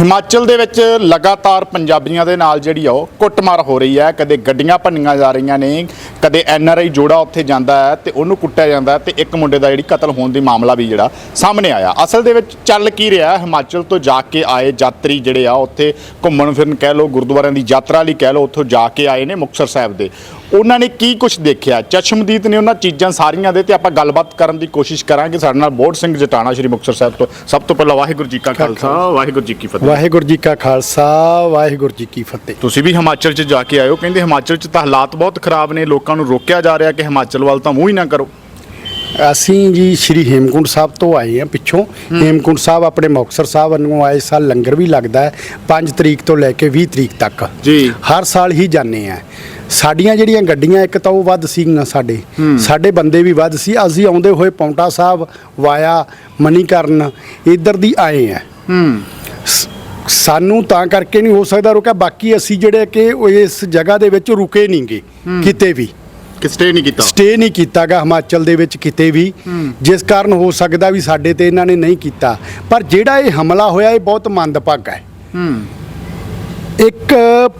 ਹਿਮਾਚਲ ਦੇ ਵਿੱਚ ਲਗਾਤਾਰ ਪੰਜਾਬੀਆਂ ਦੇ ਨਾਲ ਜਿਹੜੀ ਆ ਉਹ ਕੁੱਟਮਾਰ ਹੋ ਰਹੀ ਹੈ। ਕਦੇ ਗੱਡੀਆਂ ਭੰਨੀਆਂ ਜਾ ਰਹੀਆਂ ਨੇ, ਕਦੇ ਐੱਨ ਆਰ ਆਈ ਜੋੜਾ ਉੱਥੇ ਜਾਂਦਾ ਹੈ ਤੇ ਉਹਨੂੰ ਕੁੱਟਿਆ ਜਾਂਦਾ ਹੈ ਤੇ ਇੱਕ ਮੁੰਡੇ ਦਾ ਜਿਹੜੀ ਕਤਲ ਹੋਣ ਦੀ ਮਾਮਲਾ ਵੀ ਜਿਹੜਾ ਸਾਹਮਣੇ ਆਇਆ। ਅਸਲ ਦੇ ਵਿੱਚ ਚੱਲ ਕੀ ਰਿਹਾ ਹਿਮਾਚਲ ਤੋਂ ਜਾ ਕੇ ਆਏ ਯਾਤਰੀ ਜਿਹੜੇ ਆ, ਉੱਥੇ ਘੁੰਮਣ ਫਿਰਨ ਕਹਿ ਲਓ, ਗੁਰਦੁਆਰਿਆਂ ਦੀ ਯਾਤਰਾ ਲਈ ਕਹਿ ਲਓ, ਉੱਥੋਂ ਜਾ ਕੇ ਆਏ ਨੇ ਮੁਕਤਸਰ ਸਾਹਿਬ ਦੇ। ਉਹਨਾਂ ਨੇ ਕੀ ਕੁਝ ਦੇਖਿਆ? ਚਸ਼ਮਦੀਦ ਨੇ ਉਹਨਾਂ ਚੀਜ਼ਾਂ ਸਾਰੀਆਂ ਦੇ ਤੇ ਆਪਾਂ ਗੱਲਬਾਤ ਕਰਨ ਦੀ ਕੋਸ਼ਿਸ਼ ਕਰਾਂਗੇ। ਸਾਡੇ ਨਾਲ ਬੋੜ ਸਿੰਘ ਜਟਾਣਾ ਸ਼੍ਰੀ ਮੁਕਤਸਰ ਸਾਹਿਬ ਤੋਂ। ਸਭ ਤੋਂ ਪਹਿਲਾਂ ਵਾਹਿਗੁਰੂ ਜੀ ਕਾ ਖਾਲਸਾ ਵਾਹਿਗੁਰੂ ਜੀ ਕੀ ਫਤਿਹ। ਵਾਹਿਗੁਰੂ ਜੀ ਕਾ ਖਾਲਸਾ ਵਾਹਿਗੁਰੂ ਜੀ ਕੀ ਫਤਿਹ। ਤੁਸੀਂ ਵੀ ਹਿਮਾਚਲ 'ਚ ਜਾ ਕੇ ਆਇਓ। ਕਹਿੰਦੇ ਹਿਮਾਚਲ 'ਚ ਤਾਂ ਹਾਲਾਤ ਬਹੁਤ ਖਰਾਬ ਨੇ। ਲੋਕਾਂ ਨੂੰ ਰੋਕਿਆ ਜਾ ਰਿਹਾ ਕਿ ਹਿਮਾਚਲ ਵੱਲ ਤਾਂ ਮੂੰਹ ਹੀ ਨਾ ਕਰੋ। ਅਸੀਂ ਜੀ ਸ਼੍ਰੀ ਹੇਮਕੁੰਟ ਸਾਹਿਬ ਤੋਂ ਆਏ ਹਾਂ ਪਿੱਛੋਂ। ਹੇਮਕੁੰਟ ਸਾਹਿਬ ਆਪਣੇ ਮੁਕਤਸਰ ਸਾਹਿਬ ਨੂੰ ਆਏ ਸਾਲ ਲੰਗਰ ਵੀ ਲੱਗਦਾ ਹੈ। 5 ਤਰੀਕ ਤੋਂ ਲੈ ਕੇ 20 ਤਰੀਕ ਤੱਕ। ਜੀ। ਹਰ ਸਾਲ ਹੀ ਜਾਂਦੇ ਆ ਸਾਡੀਆਂ ਜਿਹੜੀਆਂ ਗੱਡੀਆਂ ਇੱਕ ਤਾਂ ਉਹ ਵੱਧ ਸੀਗੀਆਂ ਸਾਡੇ। ਸਾਡੇ ਬੰਦੇ ਵੀ ਵੱਧ ਸੀ। ਅਸੀਂ ਆਉਂਦੇ ਹੋਏ ਪੌਂਟਾ ਸਾਹਿਬ ਵਾਇਆ ਮਨੀਕਰਨ ਇੱਧਰ ਦੀ ਆਏ ਆ। ਸਾਨੂੰ ਤਾਂ ਕਰਕੇ ਨਹੀਂ ਹੋ ਸਕਦਾ ਰੁਕਿਆ। ਬਾਕੀ ਅਸੀਂ ਜਿਹੜੇ ਕਿ ਇਸ ਜਗ੍ਹਾ ਦੇ ਵਿੱਚ ਰੁਕੇ ਨਹੀਂਗੇ ਕਿਤੇ ਵੀ। ਕਿ ਸਟੇ ਨਹੀਂ ਕੀਤਾ? ਸਟੇ ਨਹੀਂ ਕੀਤਾਗਾ ਹਿਮਾਚਲ ਦੇ ਵਿੱਚ ਕਿਤੇ ਵੀ। ਜਿਸ ਕਾਰਨ ਹੋ ਸਕਦਾ ਵੀ ਸਾਡੇ ਤੇ ਇਹਨਾਂ ਨੇ ਨਹੀਂ ਕੀਤਾ। ਪਰ ਜਿਹੜਾ ਇਹ ਹਮਲਾ ਹੋਇਆ ਇਹ ਬਹੁਤ ਮੰਦਭਾਗਾ ਹੈ। ਹੂੰ। ਇੱਕ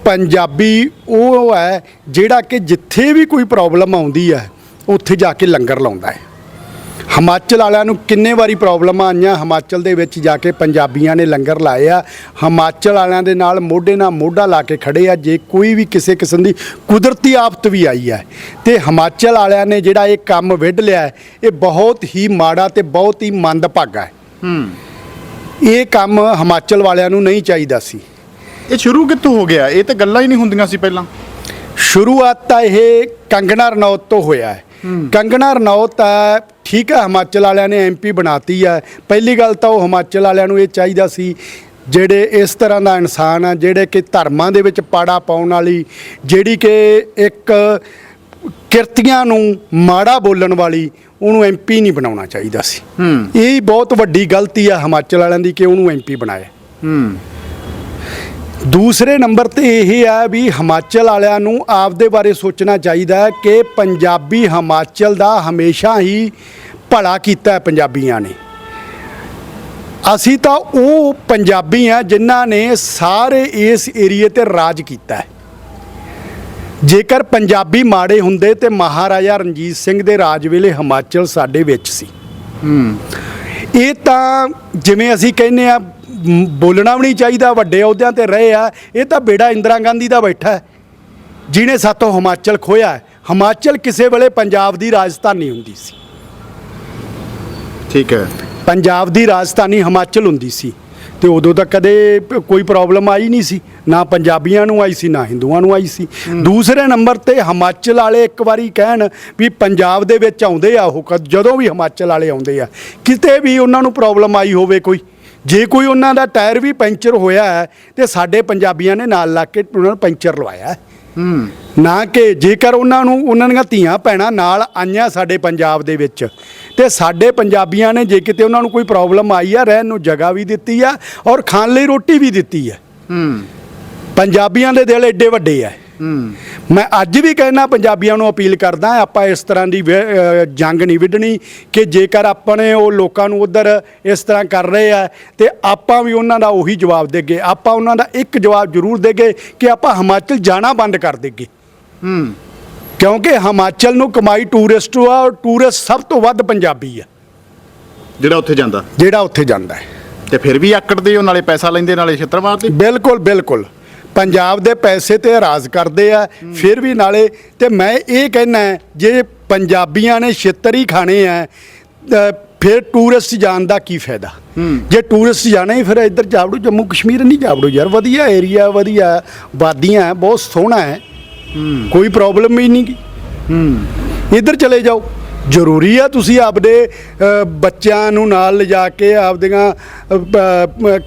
ਪੰਜਾਬੀ ਉਹ ਹੈ ਜਿਹੜਾ ਕਿ ਜਿੱਥੇ ਵੀ ਕੋਈ ਪ੍ਰੋਬਲਮ ਆਉਂਦੀ ਹੈ ਉੱਥੇ ਜਾ ਕੇ ਲੰਗਰ ਲਾਉਂਦਾ ਹੈ। ਹਿਮਾਚਲ ਵਾਲਿਆਂ ਨੂੰ ਕਿੰਨੇ ਵਾਰੀ ਪ੍ਰੋਬਲਮਾਂ ਆਈਆਂ ਹਿਮਾਚਲ ਦੇ ਵਿੱਚ ਜਾ ਕੇ ਪੰਜਾਬੀਆਂ ਨੇ ਲੰਗਰ ਲਾਏ ਆ। ਹਿਮਾਚਲ ਵਾਲਿਆਂ ਦੇ ਨਾਲ ਮੋਢੇ ਨਾਲ ਮੋਢਾ ਲਾ ਕੇ ਖੜੇ ਆ ਜੇ ਕੋਈ ਵੀ ਕਿਸੇ ਕਿਸਮ ਦੀ ਕੁਦਰਤੀ ਆਫਤ ਵੀ ਆਈ ਹੈ। ਤੇ ਹਿਮਾਚਲ ਵਾਲਿਆਂ ਨੇ ਜਿਹੜਾ ਇਹ ਕੰਮ ਵਿੱਢ ਲਿਆ ਇਹ ਬਹੁਤ ਹੀ ਮਾੜਾ ਤੇ ਬਹੁਤ ਹੀ ਮੰਦਭਾਗਾ ਹੈ। ਹੂੰ। ਇਹ ਕੰਮ ਹਿਮਾਚਲ ਵਾਲਿਆਂ ਨੂੰ ਨਹੀਂ ਚਾਹੀਦਾ ਸੀ। ਇਹ ਸ਼ੁਰੂ ਕਿੱਥੋਂ ਹੋ ਗਿਆ? ਇਹ ਤਾਂ ਗੱਲਾਂ ਹੀ ਨਹੀਂ ਹੁੰਦੀਆਂ ਸੀ ਪਹਿਲਾਂ। ਸ਼ੁਰੂਆਤ ਤਾਂ ਇਹ ਕੰਗਣਾ ਰਣੌਤ ਤੋਂ ਹੋਇਆ ਹੈ। ਕੰਗਣਾ ਰਣੌਤ ਹੈ ਠੀਕ ਹੈ ਹਿਮਾਚਲ ਵਾਲਿਆਂ ਨੇ ਐਮਪੀ ਬਣਾਤੀ ਹੈ। ਪਹਿਲੀ ਗੱਲ ਤਾਂ ਉਹ ਹਿਮਾਚਲ ਵਾਲਿਆਂ ਨੂੰ ਇਹ ਚਾਹੀਦਾ ਸੀ ਜਿਹੜੇ ਇਸ ਤਰ੍ਹਾਂ ਦਾ ਇਨਸਾਨ ਆ ਜਿਹੜੇ ਕਿ ਧਰਮਾਂ ਦੇ ਵਿੱਚ ਪਾੜਾ ਪਾਉਣ ਵਾਲੀ ਜਿਹੜੀ ਕਿ ਇੱਕ ਕਿਰਤੀਆਂ ਨੂੰ ਮਾੜਾ ਬੋਲਣ ਵਾਲੀ ਉਹਨੂੰ ਐਮਪੀ ਨਹੀਂ ਬਣਾਉਣਾ ਚਾਹੀਦਾ ਸੀ। ਇਹ ਬਹੁਤ ਵੱਡੀ ਗਲਤੀ ਆ ਹਿਮਾਚਲ ਵਾਲਿਆਂ ਦੀ ਕਿ ਉਹਨੂੰ ਐਮਪੀ ਬਣਾਇਆ। ਹੂੰ। ਦੂਸਰੇ ਨੰਬਰ ਤੇ ਇਹ ਹੈ ਵੀ ਹਿਮਾਚਲ ਵਾਲਿਆਂ ਨੂੰ ਆਪਦੇ ਬਾਰੇ ਸੋਚਣਾ ਚਾਹੀਦਾ ਹੈ ਕਿ ਪੰਜਾਬੀ ਹਿਮਾਚਲ ਦਾ ਹਮੇਸ਼ਾ ਹੀ ਭਲਾ ਕੀਤਾ ਹੈ ਪੰਜਾਬੀਆਂ ਨੇ। ਅਸੀਂ ਤਾਂ ਉਹ ਪੰਜਾਬੀ ਆ ਜਿਨ੍ਹਾਂ ਨੇ ਸਾਰੇ ਇਸ ਏਰੀਏ ਤੇ ਰਾਜ ਕੀਤਾ ਹੈ। ਜੇਕਰ ਪੰਜਾਬੀ ਮਾੜੇ ਹੁੰਦੇ ਤੇ ਮਹਾਰਾਜਾ ਰਣਜੀਤ ਸਿੰਘ ਦੇ ਰਾਜ ਵੇਲੇ ਹਿਮਾਚਲ ਸਾਡੇ ਵਿੱਚ ਸੀ। ਹੂੰ। ਇਹ ਤਾਂ ਜਿਵੇਂ ਅਸੀਂ ਕਹਿੰਨੇ ਆ ਮ, ਬੋਲਣਾ ਵੀ ਨਹੀਂ ਚਾਹੀਦਾ ਵੱਡੇ ਅਹੁਦਿਆਂ ਤੇ ਰਹੇ ਆ। ਇਹ ਤਾਂ ਬੇੜਾ ਇੰਦਰਾ ਗਾਂਧੀ ਦਾ ਬੈਠਾ ਹੈ ਜਿਹਨੇ ਸਾਤੋਂ ਹਿਮਾਚਲ ਖੋਇਆ ਹੈ। ਹਿਮਾਚਲ ਕਿਸੇ ਵੇਲੇ ਪੰਜਾਬ ਦੀ ਰਾਜਧਾਨੀ ਹੁੰਦੀ ਸੀ। ਠੀਕ ਹੈ। ਪੰਜਾਬ ਦੀ ਰਾਜਧਾਨੀ ਹਿਮਾਚਲ ਹੁੰਦੀ ਸੀ। ਤੇ ਉਦੋਂ ਤਾਂ ਕਦੇ ਪ- ਕੋਈ ਪ੍ਰੋਬਲਮ ਆਈ ਨਹੀਂ ਸੀ। ਨਾ ਪੰਜਾਬੀਆਂ ਨੂੰ ਆਈ ਸੀ ਨਾ ਹਿੰਦੂਆਂ ਨੂੰ ਆਈ ਸੀ। ਦੂਸਰੇ ਨੰਬਰ ਤੇ ਹਿਮਾਚਲ ਵਾਲੇ ਇੱਕ ਵਾਰੀ ਕਹਿਣ ਵੀ ਪੰਜਾਬ ਦੇ ਵਿੱਚ ਆਉਂਦੇ ਆ ਉਹ ਕਦ- ਜਦੋਂ ਵੀ ਹਿਮਾਚਲ ਵਾਲੇ ਆਉਂਦੇ ਆ ਕਿਤੇ ਵੀ ਉਹਨਾਂ ਨੂੰ ਪ੍ਰੋਬਲਮ ਆਈ ਹੋਵੇ ਕੋਈ। ਜੇ ਕੋਈ ਉਹਨਾਂ ਦਾ ਟਾਇਰ ਵੀ ਪੈਂਚਰ ਹੋਇਆ ਹੈ ਤੇ ਸਾਡੇ ਪੰਜਾਬੀਆਂ ਨੇ ਨਾਲ ਲੱਗ ਕੇ ਉਹਨਾਂ ਨੂੰ ਪੈਂਚਰ ਲਵਾਇਆ ਹੈ। ਨਾ ਕਿ ਜੇਕਰ ਉਹਨਾਂ ਨੂੰ ਉਹਨਾਂ ਦੀਆਂ ਧੀਆਂ ਭੈਣਾਂ ਨਾਲ ਆਈਆਂ ਸਾਡੇ ਪੰਜਾਬ ਦੇ ਵਿੱਚ ਤੇ ਸਾਡੇ ਪੰਜਾਬੀਆਂ ਨੇ ਜੇ ਕਿਤੇ ਉਹਨਾਂ ਨੂੰ ਕੋਈ ਪ੍ਰੋਬਲਮ ਆਈ ਆ ਰਹਿਣ ਨੂੰ ਜਗ੍ਹਾ ਵੀ ਦਿੱਤੀ ਆ ਔਰ ਖਾਣ ਲਈ ਰੋਟੀ ਵੀ ਦਿੱਤੀ ਆ। ਹੂੰ। ਪੰਜਾਬੀਆਂ ਦੇ ਦਿਲ ਐਡੇ ਵੱਡੇ ਆ। ਮੈਂ ਅੱਜ ਵੀ ਕਹਿਣਾ ਪੰਜਾਬੀਆਂ ਨੂੰ ਅਪੀਲ ਕਰਦਾ ਆਪਾਂ ਇਸ ਤਰ੍ਹਾਂ ਦੀ ਜੰਗ ਨਹੀਂ ਵਿੱਢਣੀ ਕਿ ਜੇਕਰ ਆਪਣੇ ਉਹ ਲੋਕਾਂ ਨੂੰ ਉਧਰ ਇਸ ਤਰ੍ਹਾਂ ਕਰ ਰਹੇ ਆ ਤੇ ਆਪਾਂ ਵੀ ਉਹਨਾਂ ਦਾ ਉਹੀ ਜਵਾਬ ਦੇਗੇ। ਆਪਾਂ ਉਹਨਾਂ ਦਾ ਇੱਕ ਜਵਾਬ ਜ਼ਰੂਰ ਦੇਗੇ ਕਿ ਆਪਾਂ ਹਿਮਾਚਲ ਜਾਣਾ ਬੰਦ ਕਰ ਦੇਗੇ। ਹੂੰ। ਕਿਉਂਕਿ ਹਿਮਾਚਲ ਨੂੰ ਕਮਾਈ ਟੂਰਿਸਟ ਆ ਔਰ ਟੂਰਿਸਟ ਸਭ ਤੋਂ ਵੱਧ ਪੰਜਾਬੀ ਆ। ਜਿਹੜਾ ਉੱਥੇ ਜਾਂਦਾ। ਜਿਹੜਾ ਉੱਥੇ ਜਾਂਦਾ ਹੈ। ਤੇ ਫਿਰ ਵੀ ਆਕੜਦੇ ਉਹ ਨਾਲੇ ਪੈਸਾ ਲੈਂਦੇ ਨਾਲੇ ਛਿੱਤਰ ਮਾਰਦੇ ਬਿਲਕੁਲ ਬਿਲਕੁਲ। ਪੰਜਾਬ ਦੇ ਪੈਸੇ ਤੇ ਰਾਜ ਕਰਦੇ ਆ ਫਿਰ ਵੀ ਨਾਲੇ ਤੇ ਮੈਂ ਇਹ ਕਹਿਣਾ ਜੇ ਪੰਜਾਬੀਆਂ ਨੇ ਛਿੱਤਰ ਹੀ ਖਾਣੇ ਆ ਫਿਰ ਟੂਰਿਸਟ ਜਾਣ ਦਾ ਕੀ ਫਾਇਦਾ? ਜੇ ਟੂਰਿਸਟ ਜਾਣਾ ਹੀ ਫਿਰ ਇੱਧਰ ਜਾਵੜੋ ਜੰਮੂ ਕਸ਼ਮੀਰ ਨਹੀਂ ਜਾਵੜੋ ਯਾਰ। ਵਧੀਆ ਏਰੀਆ ਵਧੀਆ ਵਾਦੀਆਂ ਬਹੁਤ ਸੋਹਣਾ ਹੈ। ਕੋਈ ਪ੍ਰੋਬਲਮ ਹੀ ਨਹੀਂ ਹੂੰ। ਇੱਧਰ ਚਲੇ ਜਾਓ। ਜ਼ਰੂਰੀ ਆ ਤੁਸੀਂ ਆਪਦੇ ਬੱਚਿਆਂ ਨੂੰ ਨਾਲ ਲਿਜਾ ਕੇ ਆਪਦੀਆਂ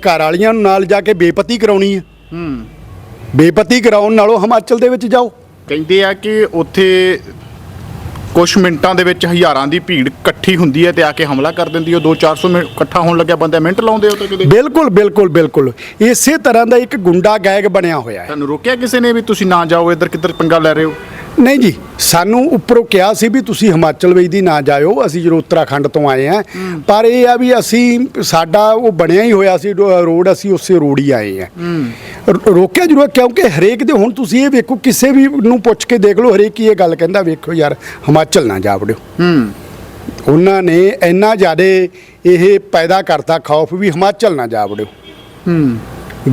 ਘਰ ਵਾਲੀਆਂ ਨੂੰ ਨਾਲ ਜਾ ਕੇ ਬੇਪਤੀ ਕਰਾਉਣੀ ਹੈ ਹੂੰ। ਬੇਪਤੀ ਕਰਾਉਣ ਨਾਲੋਂ ਹਿਮਾਚਲ ਦੇ ਵਿੱਚ ਜਾਓ। ਕਹਿੰਦੇ ਆ ਕਿ ਉੱਥੇ ਕੁਝ ਮਿੰਟਾਂ ਦੇ ਵਿੱਚ ਹਜ਼ਾਰਾਂ ਦੀ ਭੀੜ ਇਕੱਠੀ ਹੁੰਦੀ ਹੈ ਤੇ ਆ ਕੇ ਹਮਲਾ ਕਰ ਦਿੰਦੀ ਹੈ। 2-400 ਮਿੰਟ ਇਕੱਠਾ ਹੋਣ ਲੱਗਿਆ ਬੰਦਾ ਮਿੰਟ ਲਾਉਂਦੇ ਹੋ ਤਾਂ ਕਿਤੇ? ਬਿਲਕੁਲ ਬਿਲਕੁਲ ਬਿਲਕੁਲ। ਇਸੇ ਤਰ੍ਹਾਂ ਦਾ ਇੱਕ ਗੁੰਡਾ ਗੈਗ ਬਣਿਆ ਹੋਇਆ ਹੈ। ਤੁਹਾਨੂੰ ਰੋਕਿਆ ਕਿਸੇ ਨੇ ਵੀ ਤੁਸੀਂ ਨਾ ਜਾਓ ਇੱਧਰ ਕਿੱਧਰ ਪੰਗਾ ਲੈ ਰਹੇ ਹੋ? ਨਹੀਂ ਜੀ ਸਾਨੂੰ ਉੱਪਰੋਂ ਕਿਹਾ ਸੀ ਵੀ ਤੁਸੀਂ ਹਿਮਾਚਲ ਵਿੱਚ ਦੀ ਨਾ ਜਾਇਓ ਅਸੀਂ ਜਦੋਂ ਉੱਤਰਾਖੰਡ ਤੋਂ ਆਏ ਆ ਪਰ ਇਹ ਆ ਵੀ ਅਸੀਂ ਸਾਡਾ ਉਹ ਬਣਿਆ ਹੀ ਹੋਇਆ ਸੀ ਰੋਡ ਅਸੀਂ ਉਸੇ ਰੋਡ ਹੀ ਆਏ ਆ ਰੋਕਿਆ ਜ਼ਰੂਰ ਕਿਉਂਕਿ ਹਰੇਕ ਦੇ ਹੁਣ ਤੁਸੀਂ ਇਹ ਵੇਖੋ ਕਿਸੇ ਵੀ ਨੂੰ ਪੁੱਛ ਕੇ ਦੇਖ ਲਓ ਹਰੇਕ ਹੀ ਇਹ ਗੱਲ ਕਹਿੰਦਾ ਵੇਖੋ ਯਾਰ ਹਿਮਾਚਲ ਨਾ ਜਾ ਵੜਿਓ। ਉਹਨਾਂ ਨੇ ਇੰਨਾ ਜ਼ਿਆਦਾ ਇਹ ਪੈਦਾ ਕਰਤਾ ਖੌਫ ਵੀ ਹਿਮਾਚਲ ਨਾ ਜਾ ਵੜਿਓ।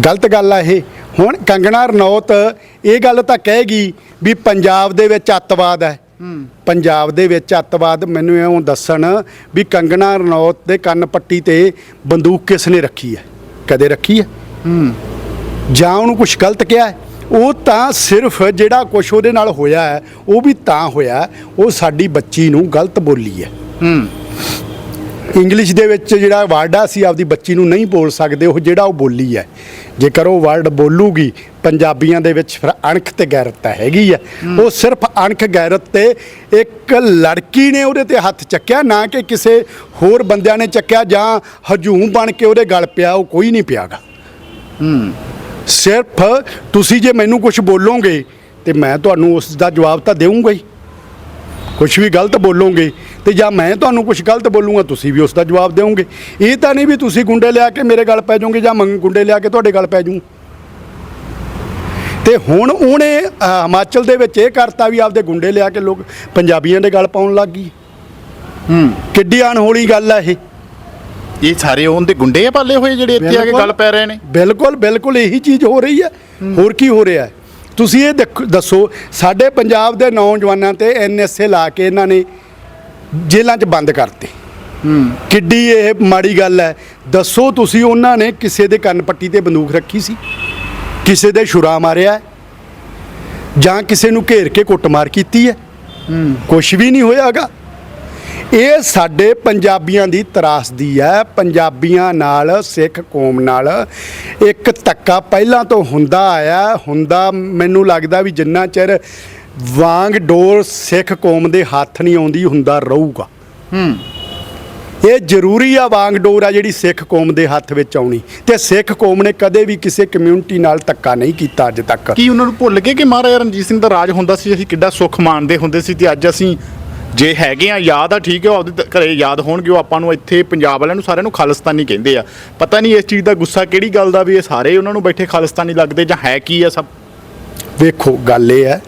ਗਲਤ ਗੱਲ ਆ ਇਹ। ਹੁਣ ਕੰਗਣਾ ਰਣੌਤ ਇਹ ਗੱਲ ਤਾਂ ਕਹੇਗੀ ਵੀ ਪੰਜਾਬ ਦੇ ਵਿੱਚ ਅੱਤਵਾਦ ਹੈ। ਪੰਜਾਬ ਦੇ ਵਿੱਚ ਅੱਤਵਾਦ ਮੈਨੂੰ ਇਉਂ ਦੱਸਣ ਵੀ ਕੰਗਣਾ ਰਣੌਤ ਦੇ ਕੰਨ ਪੱਟੀ ਤੇ ਬੰਦੂਕ ਕਿਸ ਨੇ ਰੱਖੀ ਹੈ? ਕਦੇ ਰੱਖੀ ਹੈ? ਹੂੰ। ਜਾਂ ਉਹਨੂੰ ਕੁਝ ਗਲਤ ਕਿਹਾ ਹੈ? ਉਹ ਤਾਂ ਸਿਰਫ ਜਿਹੜਾ ਕੁਝ ਉਹਦੇ ਨਾਲ ਹੋਇਆ ਹੈ ਉਹ ਵੀ ਤਾਂ ਹੋਇਆ ਉਹ ਸਾਡੀ ਬੱਚੀ ਨੂੰ ਗਲਤ ਬੋਲੀ ਹੈ। ਹੂੰ। ਇੰਗਲਿਸ਼ ਦੇ ਵਿੱਚ ਜਿਹੜਾ ਵਰਡ ਆ ਅਸੀਂ ਆਪਦੀ ਬੱਚੀ ਨੂੰ ਨਹੀਂ ਬੋਲ ਸਕਦੇ ਉਹ ਜਿਹੜਾ ਉਹ ਬੋਲੀ ਹੈ। ਜੇਕਰ ਉਹ ਵਰਡ ਬੋਲੂਗੀ ਪੰਜਾਬੀਆਂ ਦੇ ਵਿੱਚ ਫਿਰ ਅਣਖ ਤੇ ਗੈਰਤ ਤਾਂ ਹੈਗੀ ਆ। ਉਹ ਸਿਰਫ ਅਣਖ ਗੈਰਤ ਤੇ ਇੱਕ ਲੜਕੀ ਨੇ ਉਹਦੇ ਤੇ ਹੱਥ ਚੱਕਿਆ ਨਾ ਕਿ ਕਿਸੇ ਹੋਰ ਬੰਦਿਆਂ ਨੇ ਚੱਕਿਆ ਜਾਂ ਹਜੂਮ ਬਣ ਕੇ ਉਹਦੇ ਗਲ ਪਿਆ ਉਹ ਕੋਈ ਨਹੀਂ ਪਿਆਗਾ। ਹੂੰ। ਸਿਰਫ ਤੁਸੀਂ ਜੇ ਮੈਨੂੰ ਕੁਝ ਬੋਲੋਗੇ ਤੇ ਮੈਂ ਤੁਹਾਨੂੰ ਉਸ ਦਾ ਜਵਾਬ ਤਾਂ ਦੇਵਾਂਗਾ ਹੀ। ਕੁਝ ਵੀ ਗਲਤ ਬੋਲੋਗੇ ਤੇ ਜਾਂ ਮੈਂ ਤੁਹਾਨੂੰ ਕੁਝ ਗਲਤ ਬੋਲੂੰਗਾ ਤੁਸੀਂ ਵੀ ਉਸ ਦਾ ਜਵਾਬ ਦਿਓਗੇ। ਇਹ ਤਾਂ ਨਹੀਂ ਵੀ ਤੁਸੀਂ ਗੁੰਡੇ ਲਿਆ ਕੇ ਮੇਰੇ ਗਲ ਪੈ ਜਾਓਗੇ ਜਾਂ ਮੈਂ ਗੁੰਡੇ ਲਿਆ ਕੇ ਤੁਹਾਡੇ ਗਲ ਪੈ ਜਾਊਂ। ਤੇ ਹੁਣ ਉਹਨੇ ਹਿਮਾਚਲ ਦੇ ਵਿੱਚ ਇਹ ਕਰਤਾ ਵੀ ਆਪਦੇ ਗੁੰਡੇ ਲਿਆ ਕੇ ਲੋਕ ਪੰਜਾਬੀਆਂ ਦੇ ਗਲ ਪਾਉਣ ਲੱਗ ਗਈ। ਹੂੰ। ਕਿੱਡੀ ਅਣਹੋਲੀ ਗੱਲ ਆ ਇਹ। ਇਹ ਸਾਰੇ ਉਹਦੇ ਗੁੰਡੇ ਆ ਪਾਲੇ ਹੋਏ ਜਿਹੜੇ ਇੱਥੇ ਆ ਕੇ। ਗੱਲ ਪੈ ਰਹੇ ਨੇ? ਬਿਲਕੁਲ ਬਿਲਕੁਲ ਇਹੀ ਚੀਜ਼ ਹੋ ਰਹੀ ਹੈ। ਹੋਰ ਕੀ ਹੋ ਰਿਹਾ ਹੈ? ਤੁਸੀਂ ਇਹ ਦੱਸੋ ਸਾਡੇ ਪੰਜਾਬ ਦੇ ਨੌਜਵਾਨਾਂ ਤੇ ਐਨਐਸਏ ਲਾ ਕੇ ਇਹਨਾਂ ਨੇ ਜੇਲ੍ਹਾਂ 'ਚ ਬੰਦ ਕਰਤੇ। ਕਿੱਡੀ ਇਹ ਮਾੜੀ ਗੱਲ ਹੈ। ਦੱਸੋ ਤੁਸੀਂ ਉਹਨਾਂ ਨੇ ਕਿਸੇ ਦੇ ਕੰਨ ਪੱਟੀ ਤੇ ਬੰਦੂਕ ਰੱਖੀ ਸੀ? ਕਿਸੇ ਦੇ ਛੁਰਾ ਮਾਰਿਆ? ਜਾਂ ਕਿਸੇ ਨੂੰ ਘੇਰ ਕੇ ਕੁੱਟਮਾਰ ਕੀਤੀ ਹੈ? ਕੁਝ ਵੀ ਨਹੀਂ ਹੋਇਆਗਾ। ਇਹ ਸਾਡੇ ਪੰਜਾਬੀਆਂ ਦੀ ਤਰਾਸਦੀ ਹੈ। ਪੰਜਾਬੀਆਂ ਨਾਲ ਸਿੱਖ ਕੌਮ ਨਾਲ ਇੱਕ ਧੱਕਾ ਪਹਿਲਾਂ ਤੋਂ ਹੁੰਦਾ ਆਇਆ। ਹੁੰਦਾ ਮੈਨੂੰ ਲੱਗਦਾ ਵੀ ਜਿੰਨਾ ਚਿਰ ਵਾਂਗ ਡੋਰ ਸਿੱਖ ਕੌਮ ਦੇ ਹੱਥ ਨਹੀਂ ਆਉਂਦੀ ਹੁੰਦਾ ਰਹੂਗਾ। ਹੂੰ। ਇਹ ਜ਼ਰੂਰੀ ਆ ਵਾਂਗ ਡੋਰ ਆ ਜਿਹੜੀ ਸਿੱਖ ਕੌਮ ਦੇ ਹੱਥ ਵਿੱਚ ਆਉਣੀ। ਤੇ ਸਿੱਖ ਕੌਮ ਨੇ ਕਦੇ ਵੀ ਕਿਸੇ ਕਮਿਊਨਿਟੀ ਨਾਲ ਧੱਕਾ ਨਹੀਂ ਕੀਤਾ ਅੱਜ ਤੱਕ। ਕੀ ਉਹਨਾਂ ਨੂੰ ਭੁੱਲ ਗਏ ਕਿ ਮਹਾਰਾਜਾ ਰਣਜੀਤ ਸਿੰਘ ਦਾ ਰਾਜ ਹੁੰਦਾ ਸੀ? ਅਸੀਂ ਕਿੱਡਾ ਸੁੱਖ ਮਾਣਦੇ ਹੁੰਦੇ ਸੀ ਤੇ ਅੱਜ ਅਸੀਂ ਜੇ ਹੈਗੇ ਆ ਯਾਦ ਆ ਠੀਕ ਹੈ ਉਹ ਆਪਦੇ ਘਰੇ ਯਾਦ ਹੋਣਗੇ ਉਹ ਆਪਾਂ ਨੂੰ ਇੱਥੇ ਪੰਜਾਬ ਵਾਲਿਆਂ ਨੂੰ ਸਾਰਿਆਂ ਨੂੰ ਖਾਲਿਸਤਾਨੀ ਕਹਿੰਦੇ ਆ। ਪਤਾ ਨਹੀਂ ਇਸ ਚੀਜ਼ ਦਾ ਗੁੱਸਾ ਕਿਹੜੀ ਗੱਲ ਦਾ ਵੀ ਇਹ ਸਾਰੇ ਉਹਨਾਂ ਨੂੰ ਬੈਠੇ ਖਾਲਿਸਤਾਨੀ ਲੱਗਦੇ ਜਾਂ ਹੈ ਕੀ ਆ ਸਭ? ਵੇਖੋ ਗੱਲ ਇਹ ਹੈ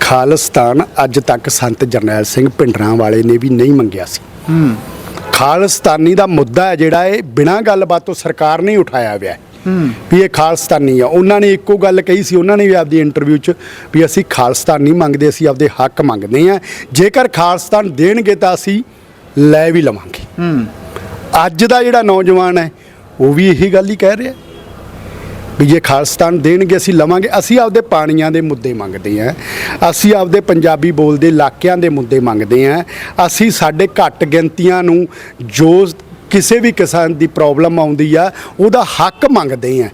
ਖਾਲਿਸਤਾਨ ਅੱਜ ਤੱਕ ਸੰਤ ਜਰਨੈਲ ਸਿੰਘ ਭਿੰਡਰਾਂ ਵਾਲੇ ਨੇ ਵੀ ਨਹੀਂ ਮੰਗਿਆ ਸੀ। ਹੂੰ। ਖਾਲਿਸਤਾਨੀ ਦਾ ਮੁੱਦਾ ਹੈ ਜਿਹੜਾ ਇਹ ਬਿਨਾਂ ਗੱਲਬਾਤ ਤੋਂ ਸਰਕਾਰ ਨੇ ਉਠਾਇਆ ਹੋਇਆ ਹੈ। ਵੀ ਇਹ ਖਾਲਸਤਾਨੀ ਆ। ਉਹਨਾਂ ਨੇ ਇੱਕੋ ਗੱਲ ਕਹੀ ਸੀ, ਉਹਨਾਂ ਨੇ ਵੀ ਆਪਦੀ ਇੰਟਰਵਿਊ 'ਚ ਵੀ ਅਸੀਂ ਖਾਲਿਸਤਾਨ ਨਹੀਂ ਮੰਗਦੇ, ਅਸੀਂ ਆਪਦੇ ਹੱਕ ਮੰਗਦੇ ਆ। ਜੇਕਰ ਖਾਲਿਸਤਾਨ ਦੇਣਗੇ ਤਾਂ ਅਸੀਂ ਲੈ ਵੀ ਲਵਾਂਗੇ। ਅੱਜ ਦਾ ਜਿਹੜਾ ਨੌਜਵਾਨ ਹੈ, ਉਹ ਵੀ ਇਹੀ ਗੱਲ ਹੀ ਕਹਿ ਰਿਹਾ ਵੀ ਜੇ ਖਾਲਸਤਾਨ ਦੇਣਗੇ, ਅਸੀਂ ਲਵਾਂਗੇ। ਅਸੀਂ ਆਪਦੇ ਪਾਣੀਆਂ ਦੇ ਮੁੱਦੇ ਮੰਗਦੇ ਆਂ। ਅਸੀਂ ਆਪਦੇ ਪੰਜਾਬੀ ਬੋਲਦੇ ਇਲਾਕਿਆਂ ਦੇ ਮੁੱਦੇ ਮੰਗਦੇ ਆਂ। ਅਸੀਂ ਸਾਡੇ ਘੱਟ ਗਿਣਤੀਆਂ ਨੂੰ ਜੋ ਕਿਸੇ ਵੀ ਕਿਸਾਨ ਦੀ ਪ੍ਰੋਬਲਮ ਆਉਂਦੀ ਆ ਉਹਦਾ ਹੱਕ ਮੰਗਦੇ ਆਂ।